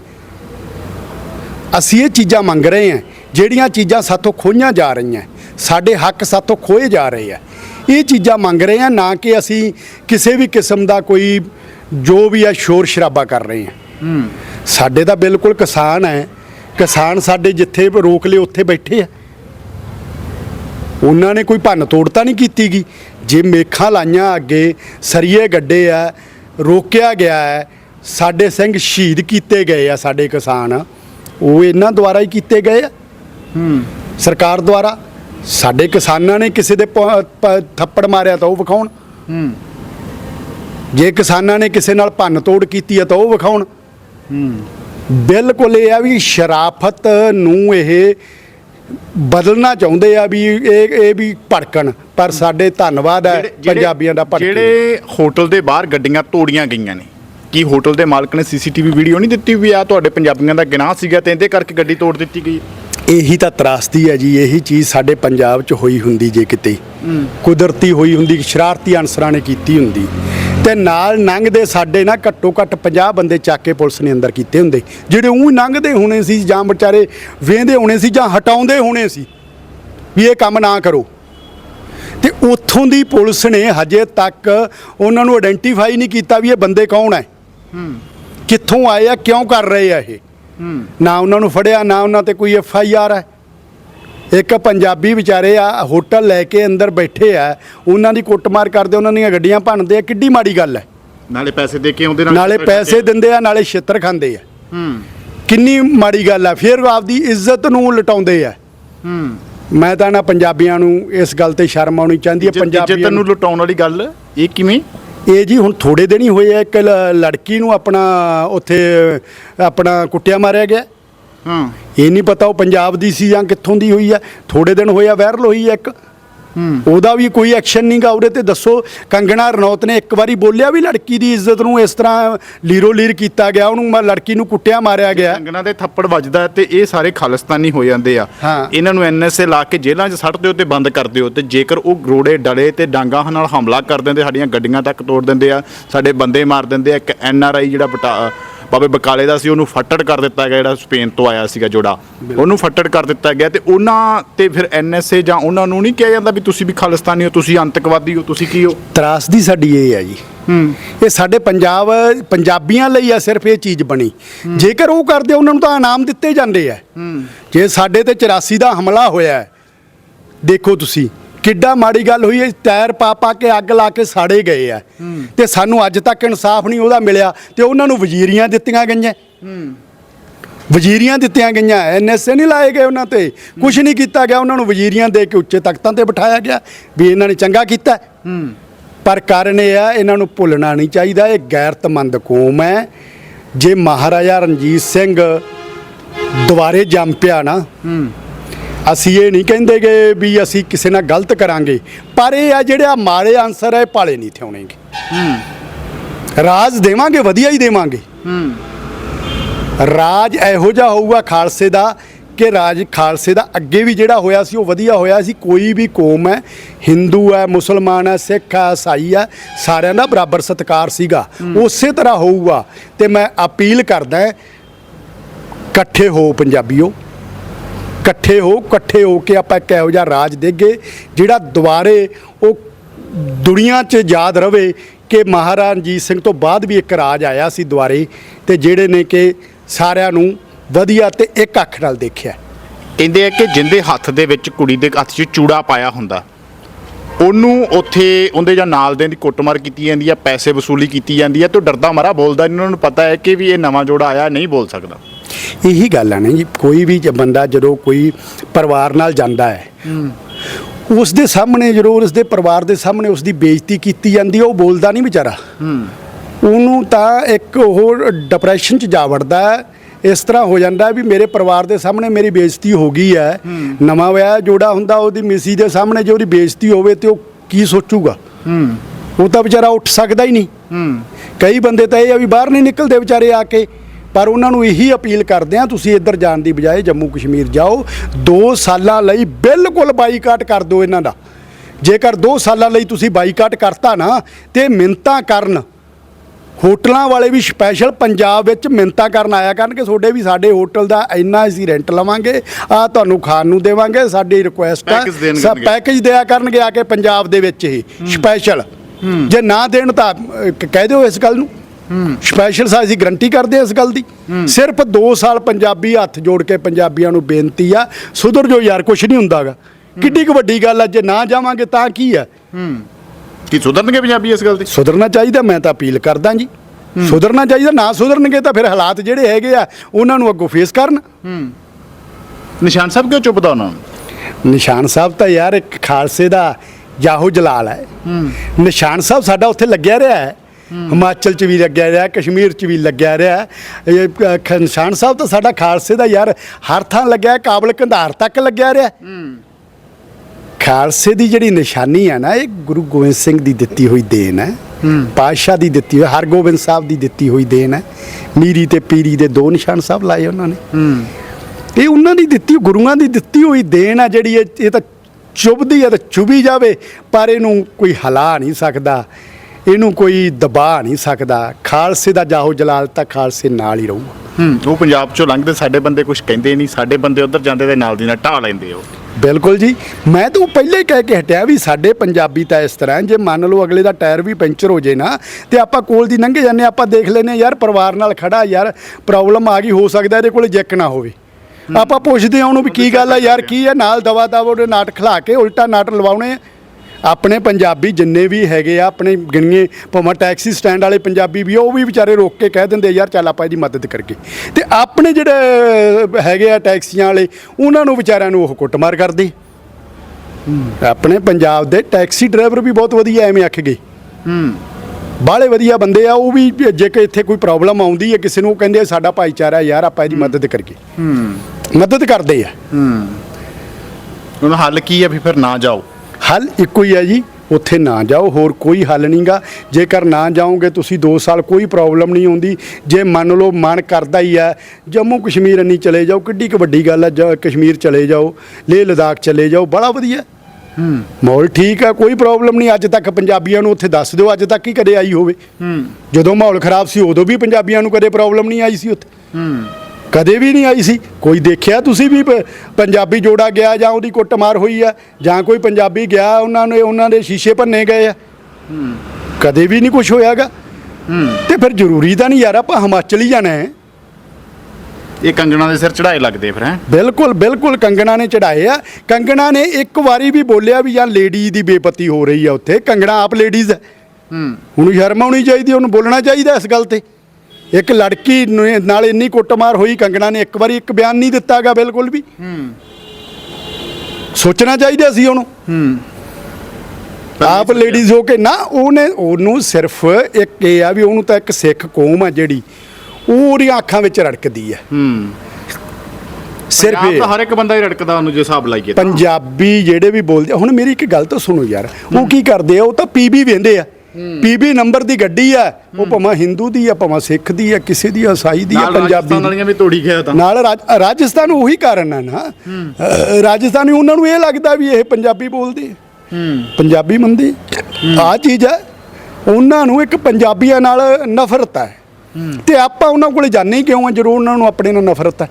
ਅਸੀਂ ਇਹ ਚੀਜ਼ਾਂ ਮੰਗ ਰਹੇ ਆਂ ਜਿਹੜੀਆਂ ਚੀਜ਼ਾਂ ਸਾਥੋਂ ਖੋਈਆਂ ਜਾ ਰਹੀਆਂ ਸਾਡੇ ਹੱਕ ਸਾਥੋਂ ਖੋਏ ਜਾ ਰਹੇ ਆ। ਇਹ ਚੀਜ਼ਾਂ ਮੰਗ ਰਹੇ ਆਂ ਨਾ ਕਿ ਅਸੀਂ ਕਿਸੇ ਵੀ ਕਿਸਮ ਦਾ ਕੋਈ ਜੋ ਵੀ ਆ ਸ਼ੋਰ ਸ਼ਰਾਬਾ ਕਰ ਰਹੇ ਆਂ। ਸਾਡੇ ਤਾਂ ਬਿਲਕੁਲ ਕਿਸਾਨ ਹੈ। ਕਿਸਾਨ ਸਾਡੇ ਜਿੱਥੇ ਰੋਕ ਲਏ ਉੱਥੇ ਬੈਠੇ ਆ। ਉਹਨਾਂ ਨੇ ਕੋਈ ਭੰਨ ਤੋੜ ਤਾਂ ਨਹੀਂ ਕੀਤੀਗੀ। ਜੇ ਮੇਖਾਂ ਲਾਈਆਂ ਅੱਗੇ ਸਰੀਏ ਗੱਡੇ ਆ ਰੋਕਿਆ ਗਿਆ ਹੈ। ਸਾਡੇ ਸਿੰਘ ਸ਼ਹੀਦ ਕੀਤੇ ਗਏ ਆ ਸਾਡੇ ਕਿਸਾਨ। ਉਹ ਇਹਨਾਂ ਦੁਆਰਾ ਹੀ ਕੀਤੇ ਗਏ ਆ। ਹੂੰ। ਸਰਕਾਰ ਦੁਆਰਾ। ਸਾਡੇ ਕਿਸਾਨਾਂ ਨੇ ਕਿਸੇ ਦੇ ਪ- ਪ- ਥੱਪੜ ਮਾਰਿਆ ਤਾਂ ਉਹ ਵਿਖਾਉਣ। ਹੂੰ। ਜੇ ਕਿਸਾਨਾਂ ਨੇ ਕਿਸੇ ਨਾਲ ਭੰਨ ਤੋੜ ਕੀਤੀ ਹੈ ਤਾਂ ਉਹ ਵਿਖਾਉਣ। ਬਿਲਕੁਲ ਇਹ ਆ ਵੀ ਸ਼ਰਾਫਤ ਨੂੰ ਇਹ ਬਦਲਣਾ ਚਾਹੁੰਦੇ ਆ ਵੀ ਇਹ ਇਹ ਵੀ ਭੜਕਣ। ਪਰ ਸਾਡੇ ਧੰਨਵਾਦ ਹੈ ਪੰਜਾਬੀਆਂ ਦਾ ਭੜਕੇ। ਜਿਹੜੇ ਹੋਟਲ ਦੇ ਬਾਹਰ ਗੱਡੀਆਂ ਤੋੜੀਆਂ ਗਈਆਂ ਨੇ ਕੀ ਹੋਟਲ ਦੇ ਮਾਲਕ ਨੇ ਸੀਸੀਟੀਵੀ ਵੀਡੀਓ ਨਹੀਂ ਦਿੱਤੀ ਵੀ ਆ ਤੁਹਾਡੇ ਪੰਜਾਬੀਆਂ ਦਾ ਗੁਨਾਹ ਸੀਗਾ ਤੇ ਇਹਦੇ ਕਰਕੇ ਗੱਡੀ ਤੋੜ ਦਿੱਤੀ ਗਈ? ਇਹੀ ਤਾਂ ਤਰਾਸਦੀ ਹੈ ਜੀ ਇਹੀ ਚੀਜ਼ ਸਾਡੇ ਪੰਜਾਬ 'ਚ ਹੋਈ ਹੁੰਦੀ ਜੇ ਕਿਤੇ। ਕੁਦਰਤੀ ਹੋਈ ਹੁੰਦੀ ਸ਼ਰਾਰਤੀ ਅਨਸਰਾਂ ਨੇ ਕੀਤੀ ਹੁੰਦੀ। ਤੇ ਨਾਲ ਲੰਘਦੇ ਸਾਡੇ ਨਾ ਘੱਟੋ ਘੱਟ 50 ਬੰਦੇ ਚੱਕ ਕੇ ਪੁਲਿਸ ਨੇ ਅੰਦਰ ਕੀਤੇ ਹੁੰਦੇ। ਜਿਹੜੇ ਉਹ ਲੰਘਦੇ ਹੋਣੇ ਸੀ ਜਾਂ ਵਿਚਾਰੇ ਵੇਂਦੇ ਹੋਣੇ ਸੀ ਜਾਂ ਹਟਾਉਂਦੇ ਹੋਣੇ ਸੀ ਵੀ ਇਹ ਕੰਮ ਨਾ ਕਰੋ। ਤੇ ਉੱਥੋਂ ਦੀ ਪੁਲਿਸ ਨੇ ਹਜੇ ਤੱਕ ਉਹਨਾਂ ਨੂੰ ਆਇਡੈਂਟੀਫਾਈ ਨਹੀਂ ਕੀਤਾ ਵੀ ਇਹ ਬੰਦੇ ਕੌਣ ਹੈ। ਕਿੱਥੋਂ ਆਏ ਆ ਕਿਉਂ ਕਰ ਰਹੇ ਆ ਇਹ? ਨਾ ਉਹਨਾਂ ਨੂੰ ਫੜਿਆ ਨਾ ਉਹਨਾਂ ਤੇ ਕੋਈ ਐਫ ਆਈ ਆਰ ਹੈ। ਇੱਕ ਪੰਜਾਬੀ ਵਿਚਾਰੇ ਆ ਹੋਟਲ ਲੈ ਕੇ ਅੰਦਰ ਬੈਠੇ ਆ ਉਹਨਾਂ ਦੀ ਕੁੱਟਮਾਰ ਕਰਦੇ ਉਹਨਾਂ ਦੀਆਂ ਗੱਡੀਆਂ ਭੰਨਦੇ ਆ ਕਿੱਡੀ ਮਾੜੀ ਗੱਲ ਹੈ। ਨਾਲੇ ਪੈਸੇ ਦੇ ਕੇ ਆਉਂਦੇ ਨਾਲੇ ਪੈਸੇ ਦਿੰਦੇ ਆ ਨਾਲੇ ਛਿੱਤਰ ਖਾਂਦੇ ਆ। ਹੂੰ। ਕਿੰਨੀ ਮਾੜੀ ਗੱਲ ਆ। ਫਿਰ ਆਪਦੀ ਇੱਜ਼ਤ ਨੂੰ ਲਟਾਉਂਦੇ ਆ। ਹੂੰ। ਮੈਂ ਤਾਂ ਨਾ ਪੰਜਾਬੀਆਂ ਨੂੰ ਇਸ ਗੱਲ ਤੇ ਸ਼ਰਮ ਆਉਣੀ ਚਾਹੀਦੀ ਹੈ ਪੰਜਾਬੀ ਪੰਜਾਬੀਆਂ ਤੈਨੂੰ ਲੁਟਾਉਣ ਵਾਲੀ ਗੱਲ ਇਹ ਕਿਵੇਂ? ਇਹ ਜੀ ਹੁਣ ਥੋੜੇ ਦਿਨ ਹੀ ਹੋਏ ਆ ਇੱਕ ਲ- ਲੜਕੀ ਨੂੰ ਆਪਣਾ ਉੱਥੇ ਆਪਣਾ ਕੁੱਟਿਆ ਮਾਰਿਆ ਗਿਆ। ਹਾਂ। ਇਹ ਨਹੀਂ ਪਤਾ ਉਹ ਪੰਜਾਬ ਦੀ ਸੀ ਜਾਂ ਕਿੱਥੋਂ ਦੀ ਹੋਈ ਆ। ਥੋੜੇ ਦਿਨ ਹੋਇਆ ਵਾਇਰਲ ਹੋਈ ਆ ਇੱਕ। ਉਹਦਾ ਵੀ ਕੋਈ ਐਕਸ਼ਨ ਨਹੀਂਗਾ ਉਹਦੇ ਤੇ ਦੱਸੋ ਕੰਗਣਾ ਰਣੌਤ ਨੇ ਇੱਕ ਵਾਰੀ ਬੋਲਿਆ ਵੀ ਲੜਕੀ ਦੀ ਇੱਜ਼ਤ ਨੂੰ ਇਸ ਤਰ੍ਹਾਂ ਲੀਰੋ ਲੀਰ ਕੀਤਾ ਗਿਆ ਉਹਨੂੰ ਲੜਕੀ ਨੂੰ ਕੁੱਟਿਆ ਮਾਰਿਆ ਗਿਆ ਕੰਗਣਾ ਦੇ ਥੱਪੜ ਵੱਜਦਾ ਤੇ ਇਹ ਸਾਰੇ ਖਾਲਿਸਤਾਨੀ ਹੋ ਜਾਂਦੇ ਆ। ਇਹਨਾਂ ਨੂੰ ਐਨਐਸਏ ਲਾ ਕੇ ਜੇਲ੍ਹਾਂ 'ਚ ਸੱਟ ਦਿਓ ਤੇ ਬੰਦ ਕਰ ਦਿਓ ਤੇ ਜੇਕਰ ਉਹ ਰੋੜੇ ਡਲੇ ਤੇ ਡਾਂਗਾ ਨਾਲ ਹਮਲਾ ਕਰ ਦਿੰਦੇ ਸਾਡੀਆਂ ਗੱਡੀਆਂ ਤੱਕ ਤੋੜ ਦਿੰਦੇ ਆ ਸਾਡੇ ਬੰਦੇ ਮਾਰ ਦਿੰਦੇ ਆ ਇੱਕ ਐਨਆਰਆਈ ਜਿਹੜਾ ਬਟਾ ਬਾਬੇ ਬਕਾਲੇ ਦਾ ਸੀ ਉਹਨੂੰ ਫੱਟੜ ਕਰ ਦਿੱਤਾ ਗਿਆ ਜਿਹੜਾ ਸਪੇਨ ਤੋਂ ਆਇਆ ਸੀਗਾ ਜੋੜਾ। ਉਹਨੂੰ ਫੱਟੜ ਕਰ ਦਿੱਤਾ ਗਿਆ ਤੇ ਉਹਨਾਂ ਤੇ ਫਿਰ ਐਨਐਸਏ ਜਾਂ ਉਹਨਾਂ ਨੂੰ ਨਹੀਂ ਕਿਹਾ ਜਾਂਦਾ ਵੀ ਤੁਸੀਂ ਵੀ ਖਾਲਿਸਤਾਨੀ ਹੋ ਤੁਸੀਂ ਅੰਤਕਵਾਦੀ ਹੋ ਤੁਸੀਂ ਕੀ ਹੋ? ਤਰਾਸਦੀ ਸਾਡੀ ਇਹ ਹੈ ਜੀ। ਹੂੰ। ਇਹ ਸਾਡੇ ਪੰਜਾਬ ਪੰਜਾਬੀਆਂ ਲਈ ਆ ਸਿਰਫ ਇਹ ਚੀਜ਼ ਬਣੀ। ਜੇਕਰ ਉਹ ਕਰਦੇ ਉਹਨਾਂ ਨੂੰ ਤਾਂ ਇਨਾਮ ਦਿੱਤੇ ਜਾਂਦੇ ਆ। ਜੇ ਸਾਡੇ ਤੇ 84 ਦਾ ਹਮਲਾ ਹੋਇਆ ਦੇਖੋ ਤੁਸੀਂ। ਕਿੱਡਾ ਮਾੜੀ ਗੱਲ ਹੋਈ ਹੈ ਟਾਇਰ ਪਾ ਪਾ ਕੇ ਅੱਗ ਲਾ ਕੇ ਸਾੜੇ ਗਏ ਆ। ਤੇ ਸਾਨੂੰ ਅੱਜ ਤੱਕ ਇਨਸਾਫ ਨਹੀਂ ਉਹਦਾ ਮਿਲਿਆ ਤੇ ਉਹਨਾਂ ਨੂੰ ਵਜ਼ੀਰੀਆਂ ਦਿੱਤੀਆਂ ਗਈਆਂ। ਵਜ਼ੀਰੀਆਂ ਦਿੱਤੀਆਂ ਗਈਆਂ ਐਨਐਸਏ ਨਹੀਂ ਲਾਏ ਗਏ ਉਹਨਾਂ ਤੇ। ਕੁਝ ਨਹੀਂ ਕੀਤਾ ਗਿਆ ਉਹਨਾਂ ਨੂੰ ਵਜ਼ੀਰੀਆਂ ਦੇ ਕੇ ਉੱਚੇ ਤਖਤਾਂ ਤੇ ਬਿਠਾਇਆ ਗਿਆ ਵੀ ਇਹਨਾਂ ਨੇ ਚੰਗਾ ਕੀਤਾ। ਪਰ ਕਾਰਨ ਇਹ ਆ ਇਹਨਾਂ ਨੂੰ ਭੁੱਲਣਾ ਨਹੀਂ ਚਾਹੀਦਾ ਇਹ ਗੈਰਤਮੰਦ ਕੌਮ ਹੈ। ਜੇ ਮਹਾਰਾਜਾ ਰਣਜੀਤ ਸਿੰਘ ਦੁਬਾਰੇ ਜੰਮ ਪਿਆ ਨਾ ਅਸੀਂ ਇਹ ਨਹੀਂ ਕਹਿੰਦੇ ਕਿ ਵੀ ਅਸੀਂ ਕਿਸੇ ਨਾਲ ਗਲਤ ਕਰਾਂਗੇ ਪਰ ਇਹ ਆ ਜਿਹੜੇ ਮਾੜੇ ਆਨਸਰ ਹੈ ਪਾਲੇ ਨਹੀਂ ਥਿਉਣੇਗੇ ਰਾਜ ਦੇਵਾਂਗੇ ਵਧੀਆ ਹੀ ਦੇਵਾਂਗੇ। ਰਾਜ ਇਹੋ ਜਿਹਾ ਹੋਊਗਾ ਖਾਲਸੇ ਦਾ ਕਿ ਰਾਜ ਖਾਲਸੇ ਦਾ ਅੱਗੇ ਵੀ ਜਿਹੜਾ ਹੋਇਆ ਸੀ ਉਹ ਵਧੀਆ ਹੋਇਆ ਸੀ। ਕੋਈ ਵੀ ਕੌਮ ਹੈ ਹਿੰਦੂ ਹੈ ਮੁਸਲਮਾਨ ਹੈ ਸਿੱਖ ਹੈ ਈਸਾਈ ਹੈ ਸਾਰਿਆਂ ਦਾ ਬਰਾਬਰ ਸਤਿਕਾਰ ਸੀਗਾ। ਉਸੇ ਤਰ੍ਹਾਂ ਹੋਊਗਾ ਤੇ ਮੈਂ ਅਪੀਲ ਕਰਦਾ ਇਕੱਠੇ ਹੋ ਪੰਜਾਬੀਓ। ਇਕੱਠੇ ਹੋ ਇਕੱਠੇ ਹੋ ਕੇ ਆਪਾਂ ਇੱਕ ਇਹੋ ਜਿਹਾ ਰਾਜ ਦੇਗੇ ਜਿਹੜਾ ਦੁਬਾਰੇ ਉਹ ਦੁਨੀਆ 'ਚ ਯਾਦ ਰਵੇ ਕਿ ਮਹਾਰਾਜਾ ਰਣਜੀਤ ਸਿੰਘ ਤੋਂ ਬਾਅਦ ਵੀ ਇੱਕ ਰਾਜ ਆਇਆ ਸੀ ਦੁਆਰੇ ਤੇ ਜਿਹੜੇ ਨੇ ਕਿ ਸਾਰਿਆਂ ਨੂੰ ਵਧੀਆ ਤੇ ਇੱਕ ਅੱਖ ਨਾਲ ਦੇਖਿਆ। ਕਹਿੰਦੇ ਆ ਕਿ ਜਿੰਦੇ ਹੱਥ ਦੇ ਵਿੱਚ ਕੁੜੀ ਦੇ ਹੱਥ 'ਚ ਚੂੜਾ ਪਾਇਆ ਹੁੰਦਾ, ਉਹਨੂੰ ਉੱਥੇ ਉਹਦੇ ਜਾਂ ਨਾਲ ਦੇ ਦੀ ਕੁੱਟਮਾਰ ਕੀਤੀ ਜਾਂਦੀ ਆ, ਪੈਸੇ ਵਸੂਲੀ ਕੀਤੀ ਜਾਂਦੀ ਆ, ਤੇ ਉਹ ਡਰਦਾ ਮਾਰਾ ਬੋਲਦਾ ਨਹੀਂ ਉਹਨਾਂ ਨੂੰ ਪਤਾ ਹੈ ਕਿ ਵੀ ਇਹ ਨਵਾਂ ਜੋੜਾ ਆਇਆ, ਨਹੀਂ ਬੋਲ ਸਕਦਾ। ਇਹੀ ਗੱਲ ਹੈ ਨਾ ਜੀ ਕੋਈ ਵੀ ਬੰਦਾ ਜਦੋਂ ਕੋਈ ਪਰਿਵਾਰ ਨਾਲ ਜਾਂਦਾ ਹੈ ਉਸ ਦੇ ਸਾਹਮਣੇ ਜਦੋਂ ਉਸ ਦੇ ਪਰਿਵਾਰ ਦੇ ਸਾਹਮਣੇ ਉਸ ਦੀ ਬੇਇੱਜ਼ਤੀ ਕੀਤੀ ਜਾਂਦੀ ਹੈ ਉਹ ਬੋਲਦਾ ਨਹੀਂ ਵਿਚਾਰਾ। ਉਹਨੂੰ ਤਾਂ ਇੱਕ ਉਹ ਡਿਪਰੈਸ਼ਨ ਚ ਜਾ ਵੜਦਾ ਹੈ ਇਸ ਤਰ੍ਹਾਂ ਹੋ ਜਾਂਦਾ ਵੀ ਮੇਰੇ ਪਰਿਵਾਰ ਦੇ ਸਾਹਮਣੇ ਮੇਰੀ ਬੇਇੱਜ਼ਤੀ ਹੋ ਗਈ ਹੈ ਨਵਾਂ ਵਿਆਹ ਜੋੜਾ ਹੁੰਦਾ ਉਹਦੀ ਮਿਸੀ ਦੇ ਸਾਹਮਣੇ ਜੇ ਉਹਦੀ ਬੇਇੱਜ਼ਤੀ ਹੋਵੇ ਤੇ ਉਹ ਕੀ ਸੋਚੂਗਾ? ਉਹ ਤਾਂ ਵਿਚਾਰਾ ਉੱਠ ਸਕਦਾ ਹੀ ਨਹੀਂ। ਕਈ ਬੰਦੇ ਤਾਂ ਇਹ ਆ ਵੀ ਬਾਹਰ ਨਹੀਂ ਨਿਕਲਦੇ ਵਿਚਾਰੇ ਆ ਕੇ ਪਰ ਉਹਨਾਂ ਨੂੰ ਇਹੀ ਅਪੀਲ ਕਰਦੇ ਆ ਤੁਸੀਂ ਇੱਧਰ ਜਾਣ ਦੀ ਬਜਾਏ ਜੰਮੂ ਕਸ਼ਮੀਰ ਜਾਓ। 2 ਸਾਲਾਂ ਲਈ ਬਿਲਕੁਲ ਬਾਈਕਾਟ ਕਰ ਦਿਓ ਇਹਨਾਂ ਦਾ। ਜੇਕਰ 2 ਸਾਲਾਂ ਲਈ ਤੁਸੀਂ ਬਾਈਕਾਟ ਕਰਤਾ ਨਾ ਤੇ ਮਿੰਤਾ ਕਰਨ। ਹੋਟਲਾਂ ਵਾਲੇ ਵੀ ਸਪੈਸ਼ਲ ਪੰਜਾਬ ਵਿੱਚ ਮਿੰਤਾ ਕਰਨ ਆਇਆ ਕਰਨਗੇ। ਤੁਹਾਡੇ ਵੀ ਸਾਡੇ ਹੋਟਲ ਦਾ ਇੰਨਾ ਅਸੀਂ ਰੈਂਟ ਲਵਾਂਗੇ ਆ ਤੁਹਾਨੂੰ ਖਾਣ ਨੂੰ ਦੇਵਾਂਗੇ ਸਾਡੀ ਰਿਕੁਐਸਟ ਹੈ ਪੈਕੇਜ ਦਿਆ ਕਰਨਗੇ ਆ ਕੇ ਪੰਜਾਬ ਦੇ ਵਿੱਚ ਹੀ। ਸਪੈਸ਼ਲ ਜੇ ਨਾ ਦੇਣ ਤਾਂ ਕ- ਕਹਿ ਦਿਓ ਇਸ ਗੱਲ ਨੂੰ। ਸਪੈਸ਼ਲ ਸਾ ਅਸੀਂ ਗਰੰਟੀ ਕਰਦੇ ਹਾਂ ਇਸ ਗੱਲ ਦੀ। ਸਿਰਫ 2 ਸਾਲ ਪੰਜਾਬੀ ਹੱਥ ਜੋੜ ਕੇ ਪੰਜਾਬੀਆਂ ਨੂੰ ਬੇਨਤੀ ਆ ਸੁਧਰ ਜੋ ਯਾਰ ਕੁਝ ਨਹੀਂ ਹੁੰਦਾਗਾ। ਕਿੱਡੀ ਕੁ ਵੱਡੀ ਗੱਲ ਆ ਜੇ ਨਾ ਜਾਵਾਂਗੇ ਤਾਂ ਕੀ ਆ? ਕੀ ਸੁਧਰਨਗੇ ਪੰਜਾਬੀ ਇਸ ਗੱਲ ਤੇ ਸੁਧਰਨਾ ਚਾਹੀਦਾ ਮੈਂ ਤਾਂ ਅਪੀਲ ਕਰਦਾ ਜੀ। ਸੁਧਰਨਾ ਚਾਹੀਦਾ ਨਾ ਸੁਧਰਨਗੇ ਤਾਂ ਫਿਰ ਹਾਲਾਤ ਜਿਹੜੇ ਹੈਗੇ ਆ ਉਹਨਾਂ ਨੂੰ ਅੱਗੋਂ ਫੇਸ ਕਰਨ। ਨਿਸ਼ਾਨ ਸਾਹਿਬ ਕਿਉਂ ਚੁੱਪਦਾ ਉਹਨਾਂ ਨੂੰ? ਨਿਸ਼ਾਨ ਸਾਹਿਬ ਤਾਂ ਯਾਰ ਇੱਕ ਖਾਲਸੇ ਦਾ ਯਾਹੋ ਜਲਾਲ ਹੈ। ਨਿਸ਼ਾਨ ਸਾਹਿਬ ਸਾਡਾ ਉੱਥੇ ਲੱਗਿਆ ਰਿਹਾ ਹੈ। ਹਿਮਾਚਲ ਚ ਵੀ ਲੱਗਿਆ ਰਿਹਾ, ਕਸ਼ਮੀਰ ਚ ਵੀ ਲੱਗਿਆ ਰਿਹਾ। ਇਹ ਕ- ਖ- ਨਿਸ਼ਾਨ ਸਾਹਿਬ ਤਾਂ ਸਾਡਾ ਖਾਲਸੇ ਦਾ ਯਾਰ, ਹਰ ਥਾਂ ਲੱਗਿਆ, ਕਾਬਲ ਕੰਧਾਰ ਤੱਕ ਲੱਗਿਆ ਰਿਹਾ। ਖਾਲਸੇ ਦੀ ਜਿਹੜੀ ਨਿਸ਼ਾਨੀ ਹੈ ਨਾ, ਇਹ ਗੁਰੂ ਗੋਬਿੰਦ ਸਿੰਘ ਦੀ ਦਿੱਤੀ ਹੋਈ ਦੇਣ ਹੈ। ਪਾਤਸ਼ਾਹ ਦੀ ਦਿੱਤੀ ਹੋਈ, ਹਰਗੋਬਿੰਦ ਸਾਹਿਬ ਦੀ ਦਿੱਤੀ ਹੋਈ ਦੇਣ ਹੈ। ਮੀਰੀ ਤੇ ਪੀਰੀ ਦੇ ਦੋ ਨਿਸ਼ਾਨ ਸਾਹਿਬ ਲਾਏ ਉਹਨਾਂ ਨੇ। ਇਹ ਉਹਨਾਂ ਦੀ ਦਿੱਤੀ, ਗੁਰੂਆਂ ਦੀ ਦਿੱਤੀ ਹੋਈ ਦੇਣ ਆ ਜਿਹੜੀ ਇਹ ਇਹ ਤਾਂ ਚੁੱਭਦੀ ਹੈ ਤਾਂ ਚੁਭੀ ਜਾਵੇ, ਪਰ ਇਹਨੂੰ ਕੋਈ ਹਿਲਾ ਨਹੀਂ ਸਕਦਾ। ਇਹਨੂੰ ਕੋਈ ਦਬਾ ਨਹੀਂ ਸਕਦਾ। ਖਾਲਸੇ ਦਾ ਜਾਹੋ ਜਲਾਲ ਤਾਂ ਖਾਲਸੇ ਨਾਲ ਹੀ ਰਹੂਗਾ। ਹੂੰ ਉਹ ਪੰਜਾਬ ਚੋਂ ਲੰਘਦੇ ਸਾਡੇ ਬੰਦੇ ਕੁਝ ਕਹਿੰਦੇ ਨਹੀਂ ਸਾਡੇ ਬੰਦੇ ਉਧਰ ਜਾਂਦੇ ਤੇ ਨਾਲ ਦੀ ਨਾਲ ਢਾਹ ਲੈਂਦੇ ਉਹ। ਬਿਲਕੁਲ ਜੀ। ਮੈਂ ਤਾਂ ਪਹਿਲੇ ਹੀ ਕਹਿ ਕੇ ਹਟਿਆ ਵੀ ਸਾਡੇ ਪੰਜਾਬੀ ਤਾਂ ਇਸ ਤਰ੍ਹਾਂ ਜੇ ਮੰਨ ਲਓ ਅਗਲੇ ਦਾ ਟਾਇਰ ਵੀ ਪੈਂਚਰ ਹੋ ਜੇ ਨਾ ਤੇ ਆਪਾਂ ਕੋਲ ਦੀ ਲੰਘੇ ਜਾਂਦੇ ਆਪਾਂ ਦੇਖ ਲੈਨੇ ਯਾਰ ਪਰਿਵਾਰ ਨਾਲ ਖੜਾ ਯਾਰ ਪ੍ਰੋਬਲਮ ਆ ਗਈ ਹੋ ਸਕਦਾ ਇਹਦੇ ਕੋਲ ਜੈਕ ਨਾ ਹੋਵੇ। ਆਪਾਂ ਪੁੱਛਦੇ ਆ ਉਹਨੂੰ ਵੀ ਕੀ ਗੱਲ ਆ ਯਾਰ ਕੀ ਹੈ ਨਾਲ ਦਵਾ ਦਵਾ ਉਹਦੇ ਨਾਟ ਖਿਲਾ ਕੇ ਉਲਟਾ ਨਾਟ ਲਵਾਉਣੇ ਆ। ਆਪਣੇ ਪੰਜਾਬੀ ਜਿੰਨੇ ਵੀ ਹੈਗੇ ਆ ਆਪਣੇ ਗਿਣੀਏ ਭਾਵੇਂ ਟੈਕਸੀ ਸਟੈਂਡ ਵਾਲੇ ਪੰਜਾਬੀ ਵੀ ਆ, ਉਹ ਵੀ ਵਿਚਾਰੇ ਰੋਕ ਕੇ ਕਹਿ ਦਿੰਦੇ ਯਾਰ ਚੱਲ ਆਪਾਂ ਇਹਦੀ ਮਦਦ ਕਰਕੇ ਤੇ ਆਪਣੇ ਜਿਹੜੇ ਹੈਗੇ ਆ ਟੈਕਸੀਆਂ ਵਾਲੇ ਉਹਨਾਂ ਨੂੰ ਵਿਚਾਰਿਆਂ ਨੂੰ ਉਹ ਕੁੱਟਮਾਰ ਕਰਦੇ। ਆਪਣੇ ਪੰਜਾਬ ਦੇ ਟੈਕਸੀ ਡਰਾਈਵਰ ਵੀ ਬਹੁਤ ਵਧੀਆ ਐਵੇਂ ਆਖ ਗਏ। ਬਾਹਲੇ ਵਧੀਆ ਬੰਦੇ ਆ ਉਹ ਵੀ ਜੇ ਕਿ ਇੱਥੇ ਕੋਈ ਪ੍ਰੋਬਲਮ ਆਉਂਦੀ ਹੈ ਕਿਸੇ ਨੂੰ ਉਹ ਕਹਿੰਦੇ ਆ, ਸਾਡਾ ਭਾਈਚਾਰਾ ਯਾਰ ਆਪਾਂ ਇਹਦੀ ਮਦਦ ਕਰੀਏ। ਮਦਦ ਕਰਦੇ ਆ। ਉਹਦਾ ਹੱਲ ਕੀ ਹੈ ਵੀ ਫਿਰ ਨਾ ਜਾਓ। ਹੱਲ ਇੱਕੋ ਹੀ ਹੈ ਜੀ ਉੱਥੇ ਨਾ ਜਾਓ ਹੋਰ ਕੋਈ ਹੱਲ ਨਹੀਂਗਾ। ਜੇਕਰ ਨਾ ਜਾਓਗੇ ਤੁਸੀਂ 2 ਸਾਲ ਕੋਈ ਪ੍ਰੋਬਲਮ ਨਹੀਂ ਆਉਂਦੀ। ਜੇ ਮੰਨ ਲਓ ਮਨ ਕਰਦਾ ਹੀ ਹੈ ਜੰਮੂ ਕਸ਼ਮੀਰ ਨਹੀਂ ਚਲੇ ਜਾਓ ਕਿੱਡੀ ਕੁ ਵੱਡੀ ਗੱਲ ਹੈ ਕਸ਼ਮੀਰ ਚਲੇ ਜਾਓ ਲੇਹ ਲਦਾਖ ਚਲੇ ਜਾਓ ਬੜਾ ਵਧੀਆ। ਮਾਹੌਲ ਠੀਕ ਹੈ ਕੋਈ ਪ੍ਰੋਬਲਮ ਨਹੀਂ ਅੱਜ ਤੱਕ ਪੰਜਾਬੀਆਂ ਨੂੰ ਉੱਥੇ ਦੱਸ ਦਿਓ ਅੱਜ ਤੱਕ ਹੀ ਕਦੇ ਆਈ ਹੋਵੇ। ਜਦੋਂ ਮਾਹੌਲ ਖਰਾਬ ਸੀ ਉਦੋਂ ਵੀ ਪੰਜਾਬੀਆਂ ਨੂੰ ਕਦੇ ਪ੍ਰੋਬਲਮ ਨਹੀਂ ਆਈ ਸੀ ਉੱਥੇ। ਕਦੇ ਵੀ ਨਹੀਂ ਆਈ ਸੀ। ਕੋਈ ਦੇਖਿਆ ਤੁਸੀਂ ਵੀ ਪੰਜਾਬੀ ਜੋੜਾ ਗਿਆ ਜਾਂ ਉਹਦੀ ਕੁੱਟਮਾਰ ਹੋਈ ਆ? ਜਾਂ ਕੋਈ ਪੰਜਾਬੀ ਗਿਆ ਉਹਨਾਂ ਨੇ ਉਹਨਾਂ ਦੇ ਸ਼ੀਸ਼ੇ ਭੰਨੇ ਗਏ ਆ? ਕਦੇ ਵੀ ਨਹੀਂ ਕੁਝ ਹੋਇਆਗਾ। ਤੇ ਫਿਰ ਜ਼ਰੂਰੀ ਤਾਂ ਨਹੀਂ ਯਾਰ ਆਪਾਂ ਹਿਮਾਚਲ ਹੀ ਜਾਣਾ ਹੈ। ਇਹ ਕੰਗਣਾ ਦੇ ਸਿਰ ਚੜਾਏ ਲੱਗਦੇ ਫਿਰ ਹੈ? ਬਿਲਕੁਲ ਬਿਲਕੁਲ ਕੰਗਣਾ ਨੇ ਚੜਾਏ ਆ। ਕੰਗਣਾ ਨੇ ਇੱਕ ਵਾਰੀ ਵੀ ਬੋਲਿਆ ਵੀ ਯਾਰ ਲੇਡੀ ਦੀ ਬੇਪਤੀ ਹੋ ਰਹੀ ਆ ਉੱਥੇ। ਕੰਗਣਾ ਆਪ ਲੇਡੀਜ਼ ਹੈ। ਉਹਨੂੰ ਸ਼ਰਮ ਆਉਣੀ ਚਾਹੀਦੀ ਉਹਨੂੰ ਬੋਲਣਾ ਚਾਹੀਦਾ ਇਸ ਗੱਲ ਤੇ। ਇੱਕ ਲੜਕੀ ਨੇ- ਨਾਲ ਇੰਨੀ ਕੁੱਟਮਾਰ ਹੋਈ ਕੰਗਣਾ ਨੇ ਇੱਕ ਵਾਰੀ ਇੱਕ ਬਿਆਨ ਨਹੀਂ ਦਿੱਤਾਗਾ ਬਿਲਕੁਲ ਵੀ। ਸੋਚਣਾ ਚਾਹੀਦਾ ਸੀ ਉਹਨੂੰ। ਆਪ ਲੇਡੀਜ਼ ਹੋ ਕੇ ਨਾ ਉਹਨੇ ਉਹਨੂੰ ਸਿਰਫ ਇੱਕ ਇਹ ਆ ਵੀ ਉਹਨੂੰ ਤਾਂ ਇੱਕ ਸਿੱਖ ਕੌਮ ਆ ਜਿਹੜੀ ਉਹ ਉਹਦੀਆਂ ਅੱਖਾਂ ਵਿੱਚ ਰੜਕਦੀ ਹੈ। ਸਿਰਫ ਆਪ ਇਹ। ਤਾਂ ਹਰ ਇੱਕ ਬੰਦਾ ਹੀ ਰੜਕਦਾ ਉਹਨੂੰ ਜੇ ਹਿਸਾਬ ਲਾਈਏ ਤਾਂ। ਪੰਜਾਬੀ ਜਿਹੜੇ ਵੀ ਬੋਲਦੇ ਹੁਣ ਮੇਰੀ ਇੱਕ ਗੱਲ ਤਾਂ ਸੁਣੋ ਯਾਰ ਉਹ ਕੀ ਕਰਦੇ ਆ ਉਹ ਤਾਂ ਪੀਬੀ ਵੇਂਦੇ ਆ। ਪੀਬੀ ਨੰਬਰ ਦੀ ਗੱਡੀ ਆ ਉਹ ਭਾਵੇਂ ਹਿੰਦੂ ਦੀ ਆ ਭਾਵੇਂ ਸਿੱਖ ਦੀ ਆ ਕਿਸੇ ਦੀ ਆ ਦੀ ਆ ਨਾਲ ਪੰਜਾਬੀ ਰਾਜਸਥਾਨ ਦੀ। ਵਾਲੀਆਂ ਵੀ ਤੋੜੀ ਗਿਆ ਤਾਂ। ਨਾਲ ਰਾਜ- ਰਾਜਸਥਾਨ ਉਹੀ ਕਾਰਨ ਹੈ ਨਾ। ਰਾਜਸਥਾਨੀ ਉਹਨਾਂ ਨੂੰ ਇਹ ਲੱਗਦਾ ਵੀ ਇਹ ਪੰਜਾਬੀ ਬੋਲਦੇ ਆ। ਪੰਜਾਬੀ ਮੰਦੇ ਆ। ਚੀਜ਼ ਹੈ ਉਹਨਾਂ ਨੂੰ ਇੱਕ ਪੰਜਾਬੀਆਂ ਨਾਲ ਨਫ਼ਰਤ ਹੈ। ਤੇ ਆਪਾਂ ਉਹਨਾਂ ਕੋਲੇ ਹੀ ਕਿਉਂ ਆ ਜਦੋਂ ਉਹਨਾਂ ਨੂੰ ਆਪਣੇ ਨਾਲ ਨਫ਼ਰਤ ਹੈ।